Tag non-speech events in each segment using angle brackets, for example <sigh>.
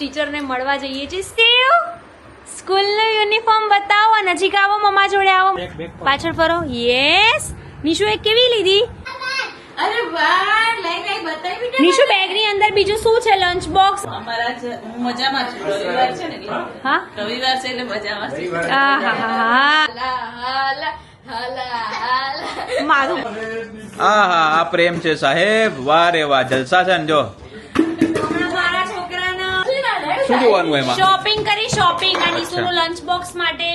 ટીચરને મળવા જઈએ છીએ. સ્ટીવ સ્કૂલનું યુનિફોર્મ બતાવો નજીક આવો મમ્મા જોડે આવો. પાછળ ફરો. યસ નિશુ એ કેવી લીધી? અરે વાહ લાઈ લાઈ બતાવી બેટા નિશુ બેગની અંદર બીજું શું છે લંચ બોક્સ અમારા હું મજામાં છું. રવિવાર છે ને હા? રવિવાર છે એટલે મજામાં છું. હા હા હાલા હાલા મારું. આહા આ પ્રેમ છે સાહેબ. વાહ રે વાહ જલસા છે ને જો. શું જોવાનું એમાં. શોપિંગ કરી શોપિંગ આ નિશુનું લંચ બોક્સ માટે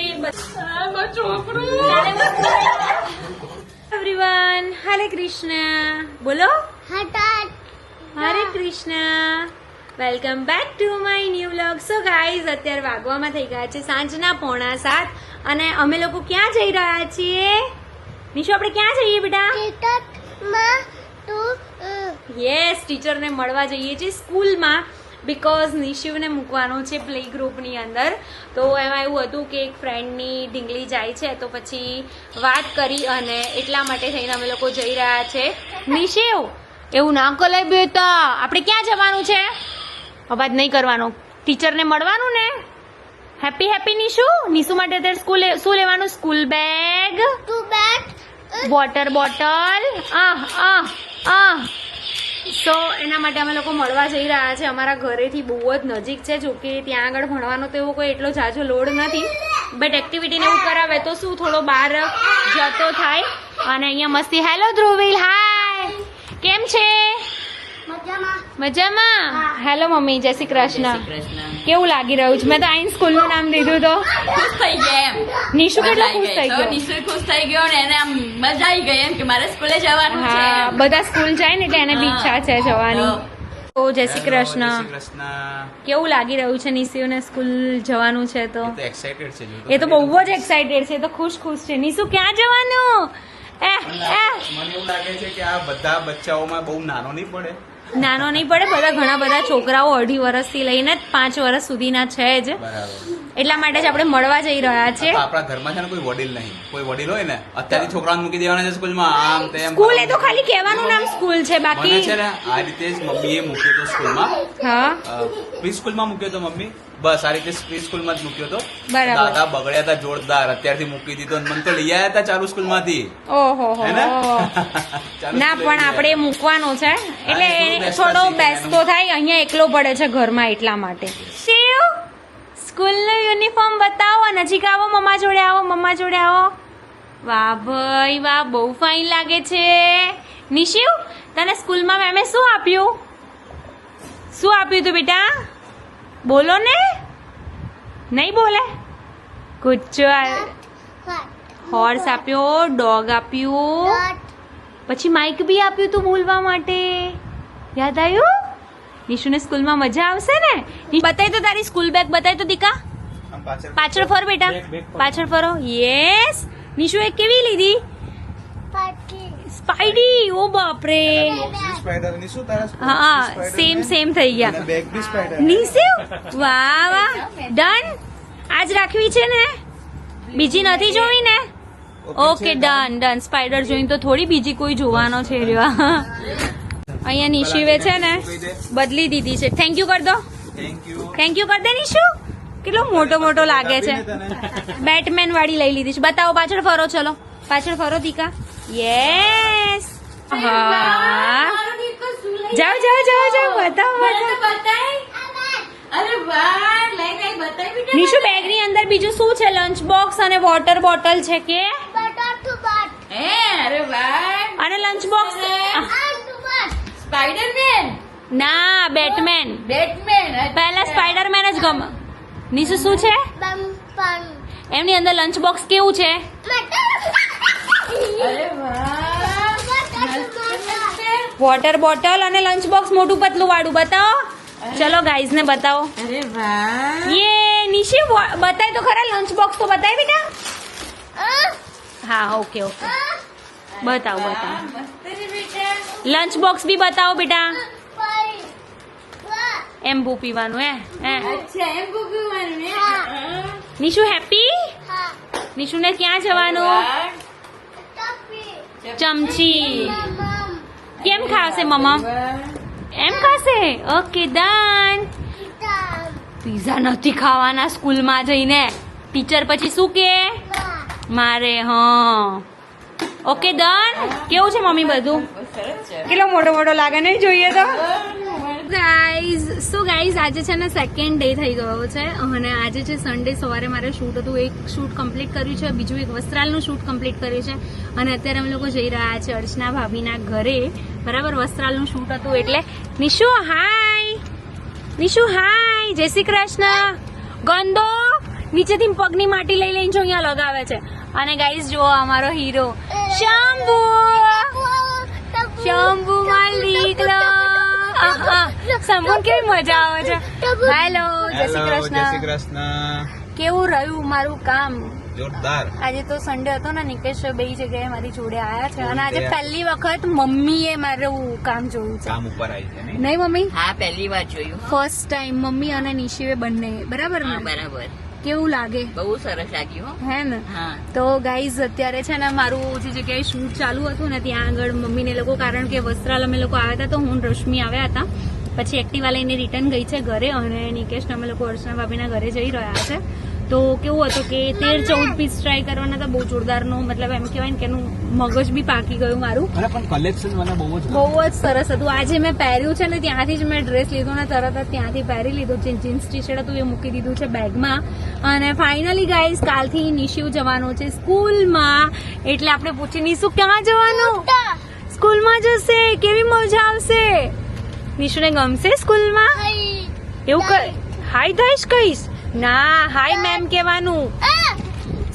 એવરીવન હરે કૃષ્ણ. બોલો. Hare Krishna. Welcome back to my new vlog so guys અત્યારે વાગવામાં થઈ ગયા છે સાંજના પોણા સાત. અને અમે લોકો ક્યાં જઈ રહ્યા છીએ? નિશુ આપણે ક્યાં જઈએ બેટા? યસ ટીચરને મળવા જઈએ છીએ સ્કૂલમાં. બિકોઝ નિશિવને મૂકવાનું છે પ્લે ગ્રુપની અંદર. તો એમાં એવું હતું કે એક ફ્રેન્ડની ઢીંગલી જાય છે તો પછી વાત કરી અને એટલા માટે થઈને અમે લોકો જઈ રહ્યા છે. નિશિવ એવું ના કરે બેટા. આપણે ક્યાં જવાનું છે? અવાજ નહીં કરવાનો. ટીચરને મળવાનું ને? હેપી હેપી નિશુ નિશુ માટે અત્યારે સ્કૂલ શું લેવાનું? School bag water bottle ah so એના માટે અમે લોકો મળવા જઈ રહ્યા છે. અમારા ઘરેથી બહુ જ નજીક છે. જો કે ત્યાં આગળ ભણવાનો તો એવો કોઈ એટલો ઝાઝો લોડ નથી. બટ એક્ટિવિટીને એવું કરાવે તો શું? થોડો બહાર જતો થાય. અને અહીંયા મસ્તી. હેલો ધ્રુવિલ. હાય કેમ છે? મજામાં. Hello mummy. જય શ્રી કૃષ્ણ. કેવું લાગી રહ્યું છે? મેં તો આઈન સ્કૂલનું નામ દીધું તો. ખુશ થઈ ગયા એમ. નિશુ કેટલો ખુશ થઈ ગયો? નિશુ ખુશ થઈ ગયો ને એને આમ મજા આવી ગઈ એમ કે મારે સ્કૂલે જવાનું છે હા બધા સ્કૂલ જાય ને એટલે એને બી ઈચ્છા છે જવાની. ઓ જય શ્રી કૃષ્ણ. કેવું લાગી રહ્યું છે નિશુને સ્કૂલ જવાનું છે તો? એ તો એક્સાઇટેડ છે એ તો બહુ જ એક્સાઇટેડ છે. એ તો ખુશ ખુશ છે. નિશુ ક્યાં જવાનું? મને એવું લાગે છે કે આ બધા બચ્ચાઓમાં બહુ નાનો નહીં પડે. નાનો નહીં પડે બધા ઘણા બધા છોકરાઓ અઢી વર્ષથી લઈને પાંચ વર્ષ સુધીના છે જ. એટલા માટે જ આપણે મળવા જઈ રહ્યા છે આપણા ઘરમાં છે ને કોઈ વડીલ નહીં. કોઈ વડીલ હોય ને અત્યારે છોકરાને મૂકી દેવાના છે સ્કૂલમાં આમ તેમ સ્કૂલ એ તો ખાલી કહેવાનું નામ સ્કૂલ છે બાકી. છે ને આ રીતે જ મમ્મીએ મૂક્યો તો સ્કૂલમાં. હા. પ્રી સ્કૂલમાં મૂક્યો તો મમ્મી. બસ આ રીતે પ્રી સ્કૂલમાં જ મૂક્યો હતો. દાદા બગડ્યા હતા જોરદાર અત્યારથી મૂકી દીધો મને તો લઈ આવ્યા હતા ચાલુ સ્કૂલમાંથી. ઓહો ને? <laughs> પણ આપણે મૂકવાનો છે. એટલે થોડું બેસતો થાય અહીંયા એકલો પડે છે ઘરમાં એટલા માટે. શિવ સ્કૂલનું યુનિફોર્મ બતાવો નજીક આવો મમ્મા જોડે આવો મમ્મા જોડે આવો. વાહ ભાઈ વાહ બહુ ફાઇન લાગે છે. નિશિવ તને સ્કૂલમાં મેમે શું આપ્યું? શું આપ્યું તું બેટા? બોલો ને? નહીં બોલે? ગુચ્ચો હોર્સ આપ્યો ડોગ આપ્યું. પછી માઇક બી આપ્યું તું બોલવા માટે. યાદ આવ્યું? નિશુને સ્કૂલમાં મજા આવશે ને? બતાવી તો તારી સ્કૂલ બેગ બતાવી તો દીકા. પાછળ ફર બેટા. પાછળ ફરો. યસ નિશુ એ કેવી લીધી? સ્પાઈડી ઓ બાપરે. સ્પાઈડરની શું તારા હા સેમ સેમ થઈ ગયા. બેગ બી સ્પાઈડર નીસુ વાહ વાહ. ડન આજ રાખવી છે ને? બીજી નથી જોવી ને? ઓકે ડન ડન સ્પાઈડર જોઈને તો થોડી બીજી કોઈ જોવાનો છે રહ્યો અહીંયા નિશિવે છે ને બદલી દીધી છે. થેન્ક યુ કર દો. થેન્ક યુ થેન્ક યુ કર દે નિશુ. કેટલો મોટો મોટો લાગે છે. બેટમેન વાળી લઈ લીધી છે. બતાવો પાછળ ફરો ચલો. પાછળ ફરો દીકા. યસ હા જાઓ જાઓ જાઓ જાઓ બતાવો બતાવો અરે વાહ લાઈ લાઈ બતાવી બેટા નિશુ બેગની અંદર બીજું શું છે લંચ બોક્સ અને વોટર બોટલ છે કે હે અરે વાહ અને લંચ બોક્સ સ્પાઈડરમેન ના બેટમેન બેટમેન પહેલા સ્પાઈડરમેન જ ગમ નિશુ શું છે? એમની અંદર લંચ બોક્સ કેવું છે? વોટર બોટલ અને લંચ બોક્સ મોટું પતલું વાળું બતાવો. ચલો ગાઈઝ ને બતાવો. અરે વાહ. યે નિશી બતાય તો ખરા લંચ બોક્સ તો બતાય બેટા? હા ઓકે ઓકે બતાવો બતાવો. લંચ બોક્સ બી બતાવો બેટા. એમ બુ પીવાનું હે? હે? એમ્બુ પીવાનું નિશુ હેપી નિશુને ક્યાં જવાનું. ચમચી. કેમ ખાશે, મમ્મા? એમ ખાશે? Okay, done. પીઝા નથી ખાવાના સ્કૂલમાં જઈને. ટીચર પછી શું કે? મારે, હા. Okay, done. કેવું છે, મમ્મી, બધું? કેટલો મોટો મોટો લાગે નહીં જોઈએ તો? ગાઈઝ સો ગાઈઝ આજે છે ને સેકન્ડ ડે થઈ ગયો છે અને આજે છે સન્ડે સવારે મારે શૂટ હતું એક શૂટ કમ્પ્લીટ કર્યું છે બીજું એક વસ્ત્રાલનું શૂટ કમ્પ્લીટ કર્યું છે. અને અત્યારે અમે લોકો જઈ રહ્યા છે અર્ચના ભાભીના ઘરે. બરાબર વસ્ત્રાલનું શૂટ હતું એટલે નિશુ હાય નિશુ હાય જય શ્રી કૃષ્ણ! ગંદો! નીચેથી પગની માટી લઈ લઈને જો અહીંયા લગાવે છે. અને ગાઈઝ જુઓ અમારો હીરો શંભુ! શંભુ માલ શંભુ કેવી મજા આવે છે? હેલો જય શ્રી કૃષ્ણ. જય શ્રી કૃષ્ણ. કેવું રહ્યું મારું કામ? જોરદાર. આજે તો સન્ડે હતો ને નિકેશ બે જગ્યાએ મારી જોડે આયા છે. અને આજે પહેલી વખત મમ્મીએ મારું કામ જોયું છે. કામ ઉપર આવી છે નહીં? મમ્મી? હા પહેલી વાર જોયું. ફર્સ્ટ ટાઈમ મમ્મી અને નિશિવે બંને. બરાબર ને? બરાબર. કેવું લાગે? બહુ સરસ લાગ્યું હે. ને? તો ગાઈઝ અત્યારે છે ને મારું જે જગ્યાએ શૂટ ચાલુ હતું ને ત્યાં આગળ મમ્મીને લોકો કારણ કે વસ્ત્રાલ અમે લોકો આવ્યા હતા તો હું રશ્મિ આવ્યા હતા. પછી એક્ટિવા લઈને રિટર્ન ગઈ છે ઘરે અને નિકેશ અમે લોકો અર્ચના ભાભીના ઘરે જઈ રહ્યા છે. તો કેવું હતું કે તેર ચૌદ પીસ ટ્રાય કરવાના હતા બહુ જોરદારનું મતલબ એમ કહેવાય ને કે એનું મગજ બી પાકી ગયું મારું. પણ કલેક્શન મને બહુ જ બહુ જ સરસ હતું. આજે મેં પહેર્યું છે ને ત્યાંથી જ મેં ડ્રેસ લીધો ને તરત જ ત્યાંથી પહેરી લીધું. જે જીન્સ ટી શર્ટ હતું એ મૂકી દીધું છે બેગમાં અને ફાઇનલી ગાઈઝ કાલથી નિશિવ જવાનું છે સ્કૂલમાં. એટલે આપણે પૂછી નિશુ ક્યાં જવાનું? સ્કૂલમાં જશે? કેવી મજા આવશે? નિશુને ગમશે સ્કૂલમાં? એવું કઈ હાય થઈશ કહીશ? ના હાય મેમ કહેવાનું.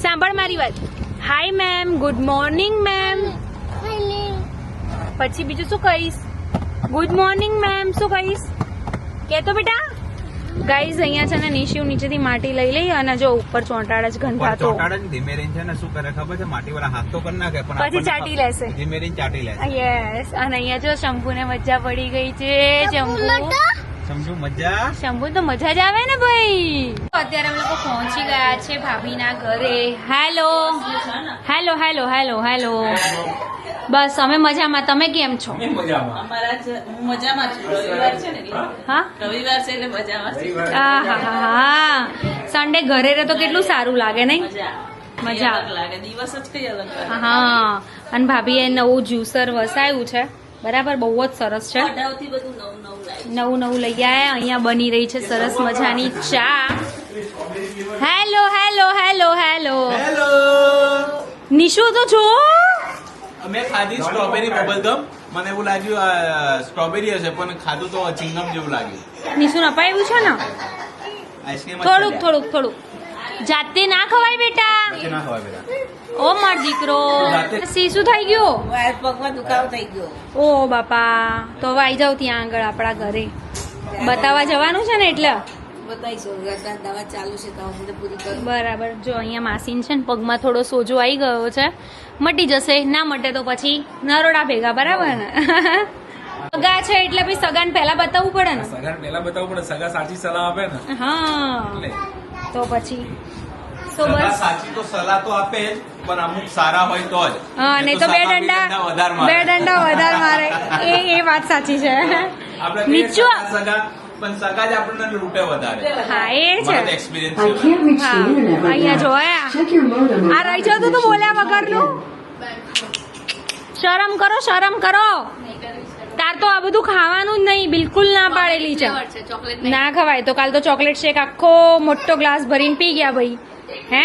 સાંભળ મારી વાત. Hi ma'am good morning ma'am પછી બીજું શું કહીશ? ગુડ મોર્નિંગ મેમ શું કહીશ? કેતો બેટા. ગાઈઝ અહીંયા છે ને નિશિવ નીચેથી માટી લઈ લઈ અને જો ઉપર ચોંટાડ જ પણ ગંધાતો ધીમે રહીને છે ને શું કરે ખબર છે? માટી વાળા હાથ તો કરી નાખે પણ પછી ચાટી લેશે. ધીમે રહીને ચાટી લેશે. યસ અને અહીંયા જો શંભુને મજા પડી ગઈ છે શંભુ સમજુ? મજા? શંભુ તો મજા જ આવે ને ભાઈ? અત્યારે અમે લોકો પહોંચી ગયા છે ભાભીના ઘરે. Hello hello hello hello hello બસ અમે મજામાં. તમે કેમ છો? અમારા જ- હું મજામાં છું. રવિવાર છે ને એટલે. હા? રવિવાર છે એટલે મજામાં છું. આહાહાહા. સન્ડે ઘરે રહે તો કેટલું સારું લાગે નહીં? મજા. મજા. લાગે. દિવસ જ કઈ અલગ હા. અને ભાભીએ નવું જ્યુસર વસાયું છે. બરાબર? બહુ જ સરસ છે. નવું નવું લઈ આવ્યા અહીંયા બની રહી છે સરસ મજાની ચા. Hello hello hello hello. Hello. Nishu તો છો? મેં ખાધી સ્ટ્રોબેરી બબલ ગમ. મને એવું લાગ્યું સ્ટ્રોબેરી હશે પણ ખાધું તો ચિંગમ જેવું લાગ્યું. નિશુ અપાયું છે ને? થોડુંક થોડુંક થોડુંક. જાતે ના ખવાય બેટા. ના ખવાય બેટા. ઓ માર દીકરો. સી શું થઈ ગયું? પગમાં દુખાવો થઈ ગયો. ઓ બાપા. તો હવે આવી જાવ ત્યાં આગળ આપણા ઘરે. બતાવવા જવાનું છે ને એટલે? બતાવીશું દવા ચાલુ છે તો સુધી પૂરી કરું. બરાબર. જો અહીંયા માસીન છે ને પગમાં થોડો સોજો આવી ગયો છે. મટી જશે ના મટે તો પછી નરોડા ભેગા બરાબર? ને સગા છે એટલે પછી સગાને પહેલા બતાવવું પડે ને? સગાન પહેલા બતાવવું પડે સગા સાચી સલાહ આપે ને. હા. તો પછી? તો બસ. સાચી તો સલાહ તો આપે જ પણ અમુક સારા હોય તો જ. હા નહીં તો બે દંડા બે. દંડા વધારે મારે. એ એ વાત સાચી છે. આપણે સગા સગા પણ સગા જ આપણને લૂંટે વધારે. હા એ છે. એક્સપિરિયન્સ અહીંયા જોયા. આ રહી જતું તો બોલ્યા વગરનું? શરમ કરો શરમ કરો. તાર તો આ બધું ખાવાનું જ નહીં બિલકુલ ના પાડેલી છે. ના ખવાય. તો કાલ તો ચોકલેટ શેક આખો મોટો ગ્લાસ ભરીને પી ગયા ભાઈ. હે?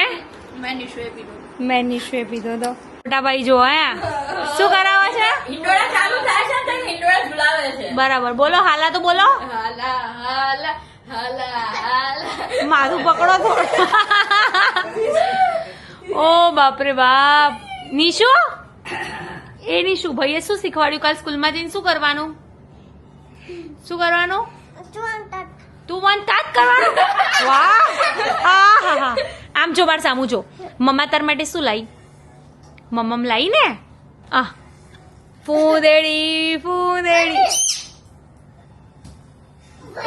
મેં નિશુએ પીધું. તો. મોટા ભાઈ જો આયા શું કરાવે છે? હિંડોળા ચાલુ થાય છે તો હિંડોળા ઝુલાવે છે. બરાબર. બોલો હાલા તો બોલો. હાલા હાલા હાલા હાલા. પકડો થોડું. ઓ બાપરે બાપ. નિશુ? એ નિશુ ભાઈએ શું શીખવાડ્યું? કાલ સ્કૂલમાં જઈને શું કરવાનું? શું કરવાનું? તું વન તાત કરવાનું? વાહ. આહાહા. આમ જો માર સામું જો. મમ્મા તાર માટે શું લાઈ? મમ્મમ લાઈ ને? આ ફૂદેડી ફૂદેડી.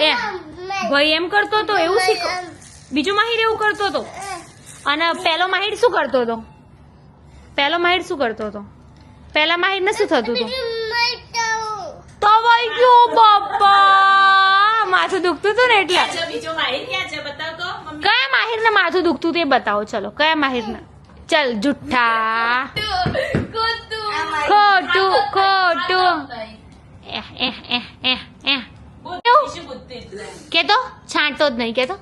એ, ભાઈ એમ કરતો તો, એવું શીખ. બીજું માહિર એવું કરતો હતો અને પેલો માહિર શું કરતો હતો પેલો માહિર શું કરતો હતો પેલા માહિર ને શું થતું હતું તો વઈ ગયો બાપા માથું દુખતું હતું ને એટલે. બીજો માહિર ક્યાં છે? માથું દુખતું તે બતાવો ચલો કયા માહિરના? ચલ જુઠ્ઠા. ખોટું ખોટું. એહ એહ એહ એહ એહ. કે છાંટો જ નહીં કેતો?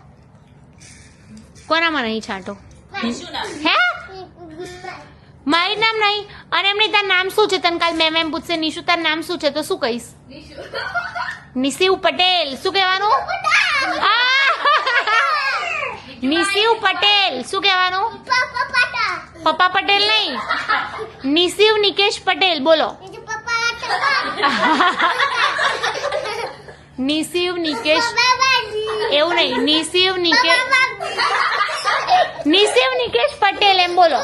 કોનામાં નહીં છાંટો? હે? મારી નામ નહીં. અને એમની તાર નામ શું છે? તને કાલ મેમ એમ પૂછશે નિશુ તાર નામ શું છે? તો શું કહીશ? નિશિવ પટેલ. શું કહેવાનું? આ! નિશિવ પટેલ શું કહેવાનું? પપ્પા પટેલ. નહીં. નિશિવ નિકેશ પટેલ બોલો. નિશિવ નિકેશ એવું નહીં. નિશિવ નિકેશ નિશિવ નિકેશ પટેલ એમ બોલો.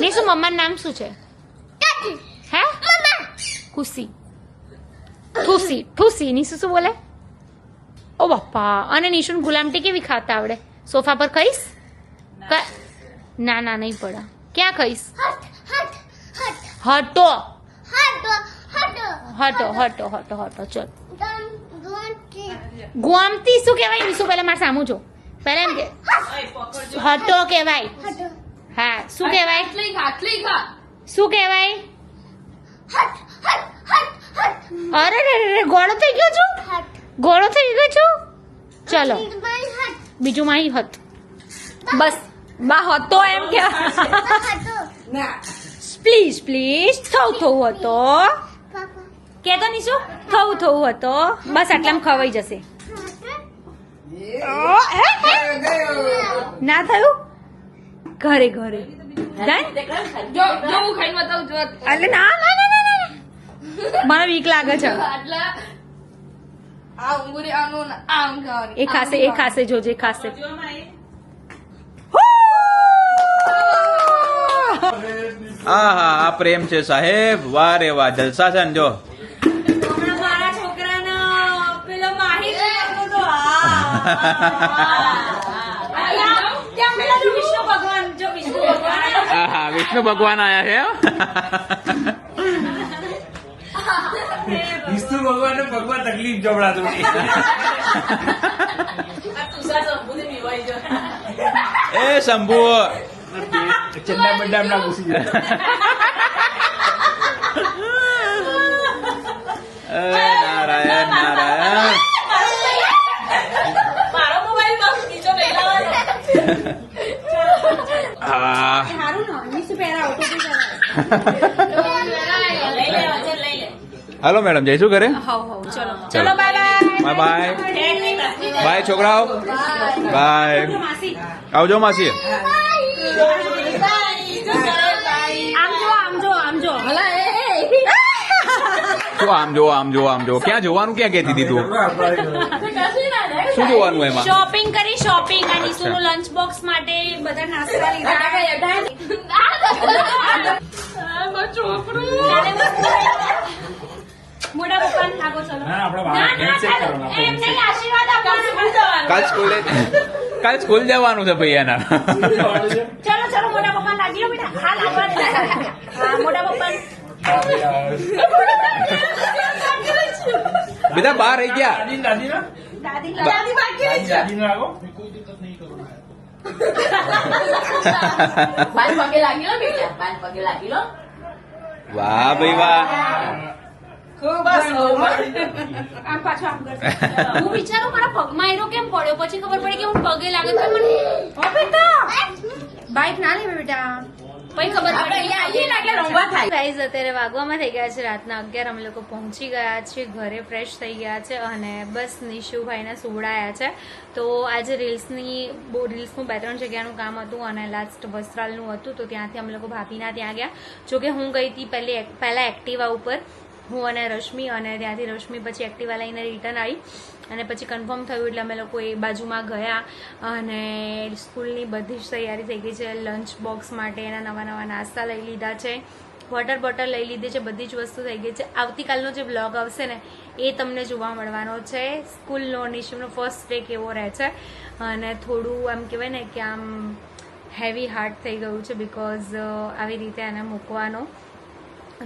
નિશુ મમ્માનું નામ શું છે? હે? ખુશી. ઠુસી ઠુસી નિશુ શું બોલે? ઓ બાપા અને નિશુન ગુલામટી કેવી ખાતા આવડે? સોફા પર ખાઈશ? ના. ના નહીં પડે. ક્યાં ખાઈશ? હટો હટો હટો. હટો. હટો ચલ. ગુઆમતી શું કહેવાય? નિશુ પહેલા મારે સામું જો. પહેલા એમ કે હટો કહેવાય. હા શું કહેવાય? શું કહેવાય? અરે રે રે ગોળો થઈ ગયો છું. ગોળો થઈ ગયો છું? ચલો. બીજું માહી હત બસ. બા હતો એમ કે. પ્લીઝ પ્લીઝ થવું થવું હતો. કે તો નહીં શું? થવું થવું હતો. બસ આટલામાં ખવાઈ જશે. ઓ, હે, હે? ના થયું? ઘરે ઘરે. Done? જો જો હું ખાઈને બતાવું જો અલે ના ના ના ના ના. મને વીક લાગે છે. આટલા આ આનું ને આમ ખાવાની એ ખાસે એ ખાસે જોજે હા! આહા આ પ્રેમ છે સાહેબ. વાહ રે વાહ જલસા છે ને જો. મારા છોકરાનો પેલો માહી વિષ્ણુ ભગવાન જો વિષ્ણુ ભગવાન આહા વિષ્ણુ ભગવાન આયા છે વિષ્ણુ ભગવાન ભગવાન તકલીફ જવડાતું એ શંભુ ચંદા બંડા ના ઘૂસી જાય એ નારાયણ નારાયણ હા સારું ને નીસુ પહેરાવો ટોપી પહેરાવો હાલો મેડમ જઈશું ઘરે ચલો. બાય બાય બાય છોકરાઓ. બાય. આવજો માસી. આમ જો આમ જો આમ જો હલા એ શું આમ જો આમ જો આમ જો ક્યાં જોવાનું ક્યાં કહેતી દીધું તું? શું જોવાનું એમાં? શોપિંગ કરી શોપિંગ અને ઈસુનું લંચ બોક્સ માટે બધા નાસ્તા લીધા. મોટા પપ્પાને લાગો ચલો. ના, આપણે ના, બહાર ના, handshake ચાલો. કરવાના, એમ નહીં, આશીર્વાદ આપવાના. કાલ સ્કૂલે કાલ સ્કૂલ જવાનું છે ભાઈ એના. ચલો ચલો મોટા પપ્પા લાગી લો બેટા. હા લાગવા દે હા મોટા પપ્પા બેટા બહાર રહી ગયા. દાદી દાદી ના? દાદી દાદી બાકી દાદી દાદી ના આગો બાલ પગે લાગી લો બેટા. બાલ પગે લાગી લો વાહ ભાઈ વાહ. આમ પાછો આમ કરશે. <laughs> હું વિચારું મારા પગમાં એરો કેમ પડ્યો? પછી ખબર પડી કે હું પગે લાગે તો મને ઓ બેટા! બાઈક ના લેવે બેટા. પછી ખબર પડી. ગાઈઝ અત્યારે વાગવામાં થઈ ગયા છે રાતના અગિયાર. અમે લોકો પહોંચી ગયા છે ઘરે ફ્રેશ થઈ ગયા છે અને બસ નિશુભાઈને સુવડાયા છે. તો આજે રીલ્સની બહુ રીલ્સનું બે ત્રણ જગ્યાનું કામ હતું અને લાસ્ટ વસ્ત્રાલનું હતું. તો ત્યાંથી અમે લોકો ભાભીના ત્યાં ગયા. જોકે હું ગઈ હતી પહેલી પહેલાં એક્ટિવા ઉપર. હું અને રશ્મિ અને ત્યાંથી રશ્મિ પછી એક્ટિવા લઈને રિટર્ન આવી અને પછી કન્ફર્મ થયું એટલે અમે લોકો એ બાજુમાં ગયા અને સ્કૂલની બધી જ તૈયારી થઈ ગઈ છે. લંચ બોક્સ માટે એના નવા નવા નાસ્તા લઈ લીધા છે. વોટર બોટલ લઈ લીધી છે. બધી જ વસ્તુ થઈ ગઈ છે. આવતીકાલનો જે બ્લોગ આવશે ને, એ તમને જોવા મળવાનો છે. સ્કૂલનો નિશુનો ફર્સ્ટ ડે કેવો રહે છે. અને થોડું આમ કહેવાય ને કે આમ હેવી હાર્ટ થઈ ગયું છે બિકોઝ આવી રીતે એને મૂકવાનો.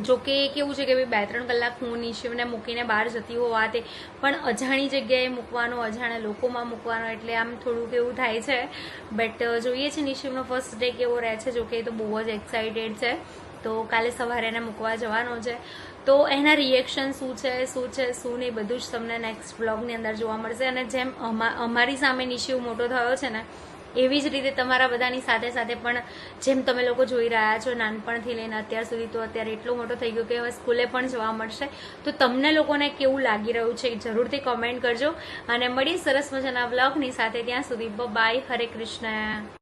જો કે કેવું છે કે ભાઈ બે ત્રણ કલાક હું નિશિવને મૂકીને બહાર જતી હોવા તે. પણ અજાણી જગ્યાએ મૂકવાનો અજાણ્યા લોકોમાં મૂકવાનો એટલે આમ થોડુંક એવું થાય છે. બટ જોઈએ છે નિશિવનો ફર્સ્ટ ડે કેવો રહે છે, જો કે એ તો બહુ જ એક્સાઇટેડ છે. તો કાલે સવારે એને મૂકવા જવાનો છે. તો એના રિએક્શન શું છે શું છે, શું નહીં, બધું જ તમને નેક્સ્ટ બ્લોગની અંદર જોવા મળશે. અને જેમ અમા- અમારી સામે નિશિવ મોટો થયો છે ને એવી જ રીતે તમારા બધાની સાથે સાથે પણ જેમ તમે લોકો જોઈ રહ્યા છો, નાનપણથી લઈને અત્યાર સુધી તો અત્યારે એટલો મોટો થઈ ગયો કે હવે સ્કૂલે પણ જોવા મળશે. તો તમને લોકોને કેવું લાગી રહ્યું છે જરૂરથી કોમેન્ટ કરજો. અને મળી સરસ મજાના બ્લોગની સાથે ત્યાં સુધી. બાય હરે કૃષ્ણ